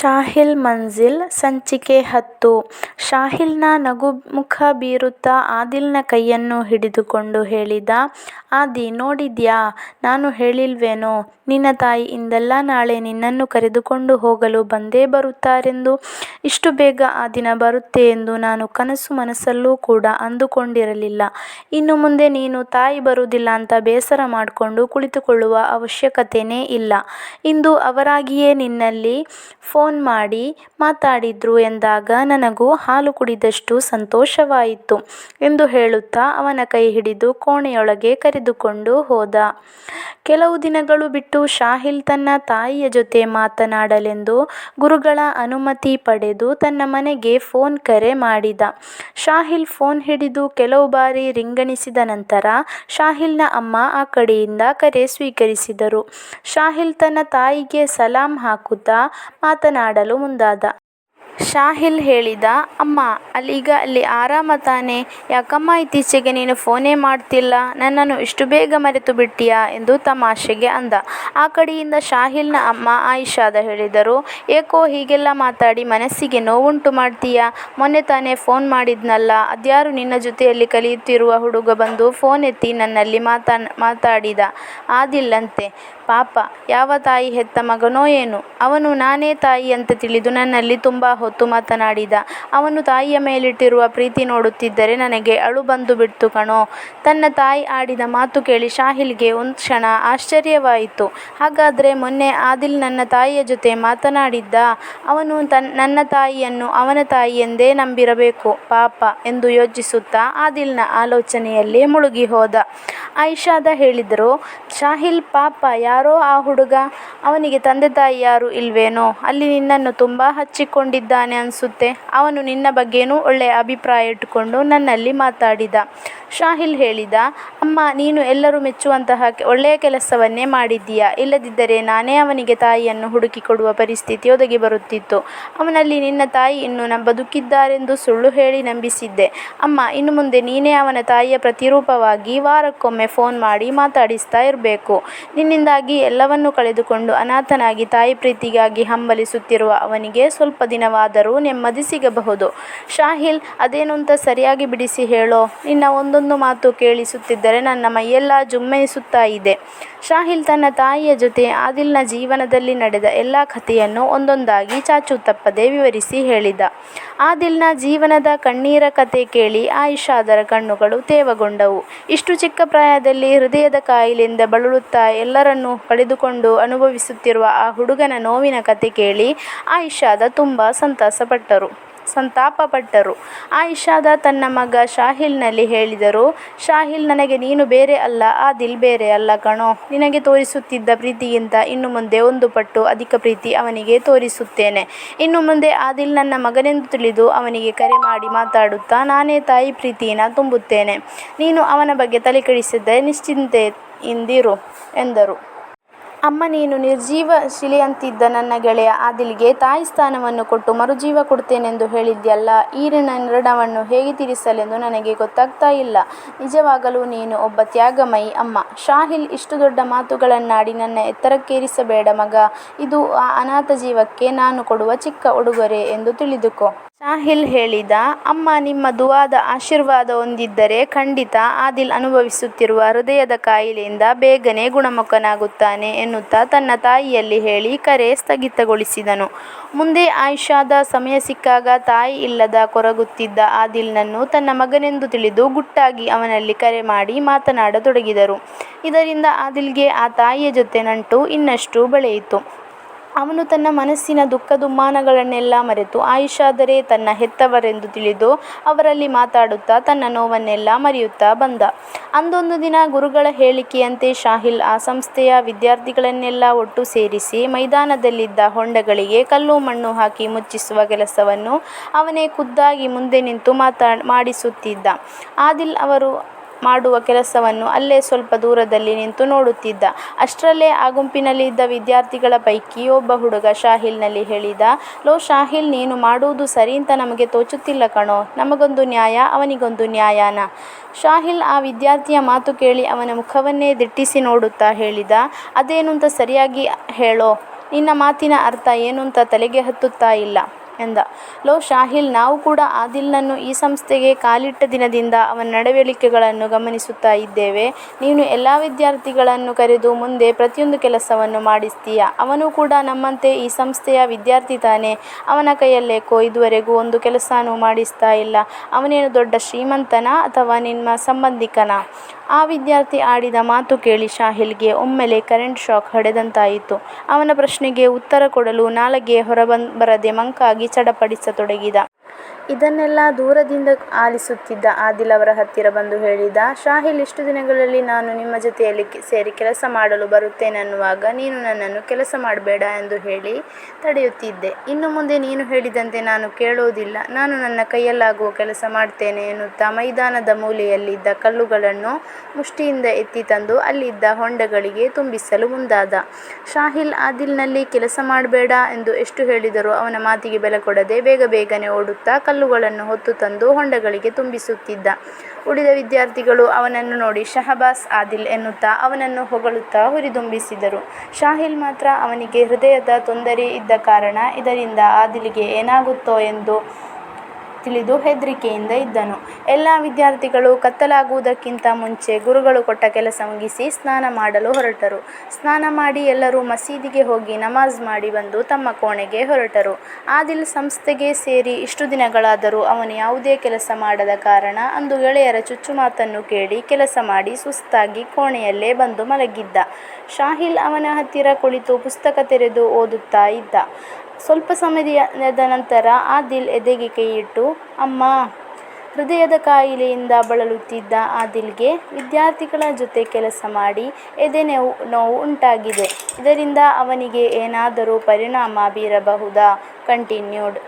ಶಾಹಿಲ್ ಮಂಜಿಲ್, ಸಂಚಿಕೆ ಹತ್ತು. ಶಾಹಿಲ್ನ ನಗುಮುಖ ಬೀರುತ್ತಾ ಆದಿಲ್ನ ಕೈಯನ್ನು ಹಿಡಿದುಕೊಂಡು ಹೇಳಿದ, ಆದಿ, ನೋಡಿದ್ಯಾ? ನಾನು ಹೇಳಿಲ್ವೇನೋ? ನಿನ್ನ ತಾಯಿ ಇಂದಲ್ಲ ನಾಳೆ ನಿನ್ನನ್ನು ಕರೆದುಕೊಂಡು ಹೋಗಲು ಬಂದೇ ಬರುತ್ತಾರೆಂದು? ಇಷ್ಟು ಬೇಗ ಆ ದಿನ ಬರುತ್ತೆ ಎಂದು ನಾನು ಕನಸು ಮನಸ್ಸಲ್ಲೂ ಕೂಡ ಅಂದುಕೊಂಡಿರಲಿಲ್ಲ. ಇನ್ನು ಮುಂದೆ ನೀನು ತಾಯಿ ಬರುವುದಿಲ್ಲ ಅಂತ ಬೇಸರ ಮಾಡಿಕೊಂಡು ಕುಳಿತುಕೊಳ್ಳುವ ಅವಶ್ಯಕತೆನೇ ಇಲ್ಲ. ಇಂದು ಅವರಾಗಿಯೇ ನಿನ್ನಲ್ಲಿ ಫೋನ್ ಮಾಡಿ ಮಾತಾಡಿದ್ರು ಎಂದಾಗ ನನಗೂ ಹಾಲು ಕುಡಿದಷ್ಟು ಸಂತೋಷವಾಯಿತು ಎಂದು ಹೇಳುತ್ತಾ ಅವನ ಕೈ ಹಿಡಿದು ಕೋಣೆಯೊಳಗೆ ಕರೆದುಕೊಂಡು ಹೋದ. ಕೆಲವು ದಿನಗಳು ಬಿಟ್ಟು ಶಾಹಿಲ್ ತನ್ನ ತಾಯಿಯ ಜೊತೆ ಮಾತನಾಡಲೆಂದು ಗುರುಗಳ ಅನುಮತಿ ಪಡೆದು ತನ್ನ ಮನೆಗೆ ಫೋನ್ ಕರೆ ಮಾಡಿದ. ಶಾಹಿಲ್ ಫೋನ್ ಹಿಡಿದು ಕೆಲವು ಬಾರಿ ರಿಂಗಣಿಸಿದ ನಂತರ ಶಾಹಿಲ್ನ ಅಮ್ಮ ಆ ಕಡೆಯಿಂದ ಕರೆ ಸ್ವೀಕರಿಸಿದರು. ಶಾಹಿಲ್ ತನ್ನ ತಾಯಿಗೆ ಸಲಾಂ ಹಾಕುತ್ತಾ ಮಾತನಾಡಲು ಮುಂದಾದ. ಶಾಹಿಲ್ ಹೇಳಿದ, ಅಮ್ಮ, ಅಲ್ಲಿಗ ಅಲ್ಲಿ ಆರಾಮ ತಾನೇ. ಯಾಕಮ್ಮ, ಇತ್ತೀಚೆಗೆ ನೀನು ಫೋನೇ ಮಾಡ್ತಿಲ್ಲ? ನನ್ನನ್ನು ಇಷ್ಟು ಬೇಗ ಮರೆತು ಬಿಟ್ಟಿಯಾ? ಎಂದು ತಮಾಷೆಗೆ ಅಂದ. ಆ ಕಡೆಯಿಂದ ಶಾಹಿಲ್ನ ಅಮ್ಮ ಆಯಿಷಾದ ಹೇಳಿದರು, ಏಕೋ, ಹೀಗೆಲ್ಲ ಮಾತಾಡಿ ಮನಸ್ಸಿಗೆ ನೋವುಂಟು ಮಾಡ್ತೀಯಾ? ಮೊನ್ನೆ ತಾನೇ ಫೋನ್ ಮಾಡಿದ್ನಲ್ಲ. ಅದ್ಯಾರು ನಿನ್ನ ಜೊತೆಯಲ್ಲಿ ಕಲಿಯುತ್ತಿರುವ ಹುಡುಗ ಬಂದು ಫೋನ್ ಎತ್ತಿ ನನ್ನಲ್ಲಿ ಮಾತಾ ಮಾತಾಡಿದ. ಆದಿಲ್ಲಂತೆ. ಪಾಪ, ಯಾವ ತಾಯಿ ಹೆತ್ತ ಮಗನೋ ಏನು? ಅವನು ನಾನೇ ತಾಯಿ ಅಂತ ತಿಳಿದು ನನ್ನಲ್ಲಿ ತುಂಬ ಹೊತ್ತು ಮಾತನಾಡಿದ. ಅವನು ತಾಯಿಯ ಮೇಲಿಟ್ಟಿರುವ ಪ್ರೀತಿ ನೋಡುತ್ತಿದ್ದರೆ ನನಗೆ ಅಳು ಬಂದು ಬಿಡ್ತು ಕಣೋ. ತನ್ನ ತಾಯಿ ಆಡಿದ ಮಾತು ಕೇಳಿ ಶಾಹಿಲ್ಗೆ ಒಂದು ಕ್ಷಣ ಆಶ್ಚರ್ಯವಾಯಿತು. ಹಾಗಾದರೆ ಮೊನ್ನೆ ಆದಿಲ್ ನನ್ನ ತಾಯಿಯ ಜೊತೆ ಮಾತನಾಡಿದ್ದ? ಅವನು ತನ್, ನನ್ನ ತಾಯಿಯನ್ನು ಅವನ ತಾಯಿಯೆಂದೇ ನಂಬಿರಬೇಕು, ಪಾಪ ಎಂದು ಯೋಚಿಸುತ್ತಾ ಆದಿಲ್ನ ಆಲೋಚನೆಯಲ್ಲಿ ಮುಳುಗಿ ಹೋದ. ಆಯಿಷಾದ ಹೇಳಿದರು, ಶಾಹಿಲ್ ಪಾಪ, ಯಾರೋ ಆ ಹುಡುಗ, ಅವನಿಗೆ ತಂದೆ ತಾಯಿ ಯಾರು ಇಲ್ವೇನೋ, ಅಲ್ಲಿ ನಿನ್ನನ್ನು ತುಂಬ ಹಚ್ಚಿಕೊಂಡಿದ್ದಾನೆ ಅನಿಸುತ್ತೆ. ಅವನು ನಿನ್ನ ಬಗ್ಗೆನೂ ಒಳ್ಳೆಯ ಅಭಿಪ್ರಾಯ ಇಟ್ಟುಕೊಂಡು ನನ್ನಲ್ಲಿ ಮಾತಾಡಿದ. ಶಾಹಿಲ್ ಹೇಳಿದ, ಅಮ್ಮ, ನೀನು ಎಲ್ಲರೂ ಮೆಚ್ಚುವಂತಹ ಒಳ್ಳೆಯ ಕೆಲಸವನ್ನೇ ಮಾಡಿದ್ದೀಯಾ? ಇಲ್ಲದಿದ್ದರೆ ನಾನೇ ಅವನಿಗೆ ತಾಯಿಯನ್ನು ಹುಡುಕಿಕೊಡುವ ಪರಿಸ್ಥಿತಿ ಒದಗಿ ಬರುತ್ತಿತ್ತು. ಅವನಲ್ಲಿ ನಿನ್ನ ತಾಯಿ ಇನ್ನು ನ ಬದುಕಿದ್ದಾರೆಂದು ಸುಳ್ಳು ಹೇಳಿ ನಂಬಿಸಿದ್ದೆ. ಅಮ್ಮ, ಇನ್ನು ಮುಂದೆ ನೀನೇ ಅವನ ತಾಯಿಯ ಪ್ರತಿರೂಪವಾಗಿ ವಾರಕ್ಕೊಮ್ಮೆ ಫೋನ್ ಮಾಡಿ ಮಾತಾಡಿಸ್ತಾ ಇರಬೇಕು. ನಿನ್ನಿಂದಾಗಿ ಎಲ್ಲವನ್ನೂ ಕಳೆದುಕೊಂಡು ಅನಾಥನಾಗಿ ತಾಯಿ ಪ್ರೀತಿಗಾಗಿ ಹಂಬಲಿಸುತ್ತಿರುವ ಅವನಿಗೆ ಸ್ವಲ್ಪ ದಿನವಾದರೂ ನೆಮ್ಮದಿ ಸಿಗಬಹುದು. ಶಾಹಿಲ್ ಅದೇನು ಅಂತ ಸರಿಯಾಗಿ ಬಿಡಿಸಿ ಹೇಳೋ? ನಿನ್ನ ಒಂದೊಂದು ಮಾತು ಕೇಳಿಸುತ್ತಿದ್ದರೆ, ನನ್ನ ಮೈಯೆಲ್ಲ ಜುಮ್ಮೆಯಿಸುತ್ತಾ ಇದೆ. ಶಾಹಿಲ್ ತನ್ನ ತಾಯಿಯ ಜೊತೆ ಆದಿಲ್ನ ಜೀವನದಲ್ಲಿ ನಡೆದ ಎಲ್ಲ ಕಥೆಯನ್ನು ಒಂದೊಂದಾಗಿ ಚಾಚು ತಪ್ಪದೆ ವಿವರಿಸಿ ಹೇಳಿದ. ಆದಿಲ್ನ ಜೀವನದ ಕಣ್ಣೀರ ಕತೆ ಕೇಳಿ ಆಯಿಷಾದರ ಕಣ್ಣುಗಳು ತೇವಗೊಂಡವು. ಇಷ್ಟು ಚಿಕ್ಕ ಪ್ರಾಯದಲ್ಲಿ ಹೃದಯದ ಕಾಯಿಲೆಯಿಂದ ಬಳಲುತ್ತಾ ಎಲ್ಲರನ್ನೂ ಕಳೆದುಕೊಂಡು ಅನುಭವಿಸುತ್ತಿರುವ ಆ ಹುಡುಗನ ನೋವಿನ ಕತೆ ಕೇಳಿ ಆಯಿಷಾದ ತುಂಬ ಸಂತಸಪಟ್ಟರು. ಸಂತಾಪಪಟ್ಟರು. ಆಯಿಷಾದ ತನ್ನ ಮಗ ಶಾಹಿಲ್ನಲ್ಲಿ ಹೇಳಿದರು, ಶಾಹಿಲ್ ನನಗೆ ನೀನು ಬೇರೆ ಅಲ್ಲ ಆದಿಲ್ ಬೇರೆ ಅಲ್ಲ ಕಣೋ. ನಿನಗೆ ತೋರಿಸುತ್ತಿದ್ದ ಪ್ರೀತಿಗಿಂತ ಇನ್ನು ಮುಂದೆ ಒಂದು ಪಟ್ಟು ಅಧಿಕ ಪ್ರೀತಿ ಅವನಿಗೆ ತೋರಿಸುತ್ತೇನೆ. ಇನ್ನು ಮುಂದೆ ಆದಿಲ್ ನನ್ನ ಮಗನೆಂದು ತಿಳಿದು ಅವನಿಗೆ ಕರೆ ಮಾಡಿ ಮಾತಾಡುತ್ತಾ ನಾನೇ ತಾಯಿ ಪ್ರೀತಿಯನ್ನು ತುಂಬುತ್ತೇನೆ. ನೀನು ಅವನ ಬಗ್ಗೆ ತಲೆಕೆಡಿಸದೆ ನಿಶ್ಚಿಂತೆಯಿಂದಿರು, ಎಂದರು. ಅಮ್ಮ ನೀನು ನಿರ್ಜೀವ ಶಿಲೆಯಂತಿದ್ದ ನನ್ನ ಗೆಳೆಯ ಆದಿಲ್ಗೆ ತಾಯಿ ಸ್ಥಾನವನ್ನು ಕೊಟ್ಟು ಮರುಜೀವ ಕೊಡ್ತೇನೆಂದು ಹೇಳಿದ್ಯಲ್ಲ ಈ ನಿರ್ಣವನ್ನು ಹೇಗೆ ತೀರಿಸಲೆಂದು ನನಗೆ ಗೊತ್ತಾಗ್ತಾ ಇಲ್ಲ. ನಿಜವಾಗಲೂ ನೀನು ಒಬ್ಬ ತ್ಯಾಗಮಯಿ ಅಮ್ಮ. ಶಾಹಿಲ್ ಇಷ್ಟು ದೊಡ್ಡ ಮಾತುಗಳನ್ನಾಡಿ ನನ್ನ ಎತ್ತರಕ್ಕೇರಿಸಬೇಡ ಮಗ. ಇದು ಆ ಅನಾಥ ಜೀವಕ್ಕೆ ನಾನು ಕೊಡುವ ಚಿಕ್ಕ ಉಡುಗೊರೆ ಎಂದು ತಿಳಿದುಕೋ. ಶಾಹಿಲ್ ಹೇಳಿದ, ಅಮ್ಮ, ನಿಮ್ಮ ದುವಾದ ಆಶೀರ್ವಾದ ಹೊಂದಿದ್ದರೆ ಖಂಡಿತ ಆದಿಲ್ ಅನುಭವಿಸುತ್ತಿರುವ ಹೃದಯದ ಕಾಯಿಲೆಯಿಂದ ಬೇಗನೆ ಗುಣಮುಖನಾಗುತ್ತಾನೆ ಎನ್ನುತ್ತಾ ತನ್ನ ತಾಯಿಯಲ್ಲಿ ಹೇಳಿ ಕರೆ ಸ್ಥಗಿತಗೊಳಿಸಿದನು. ಮುಂದೆ ಆಯುಷಾದ ಸಮಯ ಸಿಕ್ಕಾಗ ತಾಯಿ ಇಲ್ಲದ ಕೊರಗುತ್ತಿದ್ದ ಆದಿಲ್ನನ್ನು ತನ್ನ ಮಗನೆಂದು ತಿಳಿದು ಗುಟ್ಟಾಗಿ ಅವನಲ್ಲಿ ಕರೆ ಮಾಡಿ ಮಾತನಾಡತೊಡಗಿದರು. ಇದರಿಂದ ಆದಿಲ್ಗೆ ಆ ತಾಯಿಯ ಜೊತೆ ನಂಟು ಇನ್ನಷ್ಟು ಬೆಳೆಯಿತು. ಅವನು ತನ್ನ ಮನಸ್ಸಿನ ದುಃಖ ದುಮ್ಮಾನಗಳನ್ನೆಲ್ಲ ಮರೆತು ಆಯಿಷಾದರೆ ತನ್ನ ಹೆತ್ತವರೆಂದು ತಿಳಿದು ಅವರಲ್ಲಿ ಮಾತಾಡುತ್ತಾ ತನ್ನ ನೋವನ್ನೆಲ್ಲ ಮರೆಯುತ್ತಾ ಬಂದ. ಅಂದೊಂದು ದಿನ ಗುರುಗಳ ಹೇಳಿಕೆಯಂತೆ ಶಾಹಿಲ್ ಆ ಸಂಸ್ಥೆಯ ವಿದ್ಯಾರ್ಥಿಗಳನ್ನೆಲ್ಲ ಒಟ್ಟು ಸೇರಿಸಿ ಮೈದಾನದಲ್ಲಿದ್ದ ಹೊಂಡಗಳಿಗೆ ಕಲ್ಲು ಮಣ್ಣು ಹಾಕಿ ಮುಚ್ಚಿಸುವ ಕೆಲಸವನ್ನು ಅವನೇ ಖುದ್ದಾಗಿ ಮುಂದೆ ನಿಂತು ಮಾತಾ, ಮಾಡಿಸುತ್ತಿದ್ದ. ಆದಿಲ್ ಅವರು ಮಾಡುವ ಕೆಲಸವನ್ನು ಅಲ್ಲೇ ಸ್ವಲ್ಪ ದೂರದಲ್ಲಿ ನಿಂತು ನೋಡುತ್ತಿದ್ದ. ಅಷ್ಟರಲ್ಲೇ ಆ ಗುಂಪಿನಲ್ಲಿ ಇದ್ದ ವಿದ್ಯಾರ್ಥಿಗಳ ಪೈಕಿ ಒಬ್ಬ ಹುಡುಗ ಶಾಹಿಲ್ನಲ್ಲಿ ಹೇಳಿದ, ಲೋ ಶಾಹಿಲ್ ನೀನು ಮಾಡುವುದು ಸರೀಂತ ನಮಗೆ ತೋಚುತ್ತಿಲ್ಲ ಕಣೋ. ನಮಗೊಂದು ನ್ಯಾಯ, ಅವನಿಗೊಂದು ನ್ಯಾಯನಾ? ಶಾಹಿಲ್ ಆ ವಿದ್ಯಾರ್ಥಿಯ ಮಾತು ಕೇಳಿ ಅವನ ಮುಖವನ್ನೇ ದಿಟ್ಟಿಸಿ ನೋಡುತ್ತಾ ಹೇಳಿದ, ಅದೇನೂಂತ ಸರಿಯಾಗಿ ಹೇಳೋ. ನಿನ್ನ ಮಾತಿನ ಅರ್ಥ ಏನೂಂತ ತಲೆಗೆ ಹತ್ತುತ್ತಾ ಇಲ್ಲ ಎಂದ. ಲೋ, ಶಾಹಿಲ್, ನಾವು ಕೂಡ ಆದಿಲ್ನನ್ನು ಈ ಸಂಸ್ಥೆಗೆ ಕಾಲಿಟ್ಟ ದಿನದಿಂದ ಅವನ ನಡವಳಿಕೆಗಳನ್ನು ಗಮನಿಸುತ್ತಾ ಇದ್ದೇವೆ. ನೀನು ಎಲ್ಲ ವಿದ್ಯಾರ್ಥಿಗಳನ್ನು ಕರೆದು ಮುಂದೆ ಪ್ರತಿಯೊಂದು ಕೆಲಸವನ್ನು ಮಾಡಿಸ್ತೀಯ. ಅವನೂ ಕೂಡ ನಮ್ಮಂತೆ ಈ ಸಂಸ್ಥೆಯ ವಿದ್ಯಾರ್ಥಿ ತಾನೇ. ಅವನ ಕೈಯಲ್ಲೇಕೋ ಇದುವರೆಗೂ ಒಂದು ಕೆಲಸನೂ ಮಾಡಿಸ್ತಾ ಇಲ್ಲ. ಅವನೇನು ದೊಡ್ಡ ಶ್ರೀಮಂತನಾ ಅಥವಾ ನಿಮ್ಮ ಸಂಬಂಧಿಕನಾ? ಆ ವಿದ್ಯಾರ್ಥಿ ಆಡಿದ ಮಾತು ಕೇಳಿ ಶಾಹಿಲ್ಗೆ ಒಮ್ಮೆಲೇ ಕರೆಂಟ್ ಶಾಕ್ ಹೊಡೆದಂತಾಯಿತು. ಅವನ ಪ್ರಶ್ನೆಗೆ ಉತ್ತರ ಕೊಡಲು ನಾಲಿಗೆ ಬರದೆ ಮಂಕಾಗಿ ಚಡಪಡಿಸತೊಡಗಿದ. ಇದನ್ನೆಲ್ಲಾ ದೂರದಿಂದ ಆಲಿಸುತ್ತಿದ್ದ ಆದಿಲ್ ಅವರ ಹತ್ತಿರ ಬಂದು ಹೇಳಿದ, ಶಾಹಿಲ್ ಇಷ್ಟು ದಿನಗಳಲ್ಲಿ ನಾನು ನಿಮ್ಮ ಜೊತೆಯಲ್ಲಿ ಸೇರಿ ಕೆಲಸ ಮಾಡಲು ಬರುತ್ತೇನೆನ್ನುವಾಗ ನೀನು ನನ್ನನ್ನು ಕೆಲಸ ಮಾಡಬೇಡ ಎಂದು ಹೇಳಿ ತಡೆಯುತ್ತಿದ್ದೆ. ಇನ್ನು ಮುಂದೆ ನೀನು ಹೇಳಿದಂತೆ ನಾನು ಕೇಳುವುದಿಲ್ಲ ನಾನು ನನ್ನ ಕೈಯಲ್ಲಾಗುವ ಕೆಲಸ ಮಾಡ್ತೇನೆ ಎನ್ನುತ್ತಾ ಮೈದಾನದ ಮೂಲೆಯಲ್ಲಿದ್ದ ಕಲ್ಲುಗಳನ್ನು ಮುಷ್ಟಿಯಿಂದ ಎತ್ತಿ ತಂದು ಅಲ್ಲಿದ್ದ ಹೊಂಡಗಳಿಗೆ ತುಂಬಿಸಲು ಮುಂದಾದ. ಶಾಹಿಲ್ ಆದಿಲ್ನಲ್ಲಿ ಕೆಲಸ ಮಾಡಬೇಡ ಎಂದು ಎಷ್ಟು ಹೇಳಿದರೂ ಅವನ ಮಾತಿಗೆ ಬೆಲೆ ಕೊಡದೆ ಬೇಗ ಬೇಗನೆ ಓಡುತ್ತಾ ಕಲ್ಲುಗಳನ್ನು ಹೊತ್ತು ತಂದು ಹೊಂಡಗಳಿಗೆ ತುಂಬಿಸುತ್ತಿದ್ದ. ಉಳಿದ ವಿದ್ಯಾರ್ಥಿಗಳು ಅವನನ್ನು ನೋಡಿ ಶಹಬಾಸ್ ಆದಿಲ್ ಎನ್ನುತ್ತಾ ಅವನನ್ನು ಹೊಗಳುತ್ತಾ ಹುರಿದುಂಬಿಸಿದರು. ಶಾಹಿಲ್ ಮಾತ್ರ ಅವನಿಗೆ ಹೃದಯದ ತೊಂದರೆ ಇದ್ದ ಕಾರಣ ಇದರಿಂದ ಆದಿಲ್ಗೆ ಏನಾಗುತ್ತೋ ಎಂದು ತಿಳಿದು ಹೆದರಿಕೆಯಿಂದ ಇದ್ದನು. ಎಲ್ಲ ವಿದ್ಯಾರ್ಥಿಗಳು ಕತ್ತಲಾಗುವುದಕ್ಕಿಂತ ಮುಂಚೆ ಗುರುಗಳು ಕೊಟ್ಟ ಕೆಲಸ ಮುಗಿಸಿ ಸ್ನಾನ ಮಾಡಲು ಹೊರಟರು. ಸ್ನಾನ ಮಾಡಿ ಎಲ್ಲರೂ ಮಸೀದಿಗೆ ಹೋಗಿ ನಮಾಜ್ ಮಾಡಿ ಬಂದು ತಮ್ಮ ಕೋಣೆಗೆ ಹೊರಟರು. ಆದಿಲ್ ಸಂಸ್ಥೆಗೆ ಸೇರಿ ಇಷ್ಟು ದಿನಗಳಾದರೂ ಅವನು ಯಾವುದೇ ಕೆಲಸ ಮಾಡದ ಕಾರಣ ಅಂದು ಗೆಳೆಯರ ಚುಚ್ಚುಮಾತನ್ನು ಕೇಳಿ ಕೆಲಸ ಮಾಡಿ ಸುಸ್ತಾಗಿ ಕೋಣೆಯಲ್ಲೇ ಬಂದು ಮಲಗಿದ್ದ. ಶಾಹಿಲ್ ಅವನ ಹತ್ತಿರ ಕುಳಿತು ಪುಸ್ತಕ ತೆರೆದು ಓದುತ್ತಾ ಇದ್ದ. ಸ್ವಲ್ಪ ಸಮಯದ ನಂತರ ಆದಿಲ್ ಎದೆಗೆ ಕೈಯಿಟ್ಟು, ಅಮ್ಮ ಹೃದಯದ ಕಾಯಿಲೆಯಿಂದ ಬಳಲುತ್ತಿದ್ದ ಆದಿಲ್ಗೆ ವಿದ್ಯಾರ್ಥಿಗಳ ಜೊತೆ ಕೆಲಸ ಮಾಡಿ ಎದೆ ನೋವು ಉಂಟಾಗಿದೆ. ಇದರಿಂದ ಅವನಿಗೆ ಏನಾದರೂ ಪರಿಣಾಮ ಬೀರಬಹುದಾ? ಕಂಟಿನ್ಯೂಡ್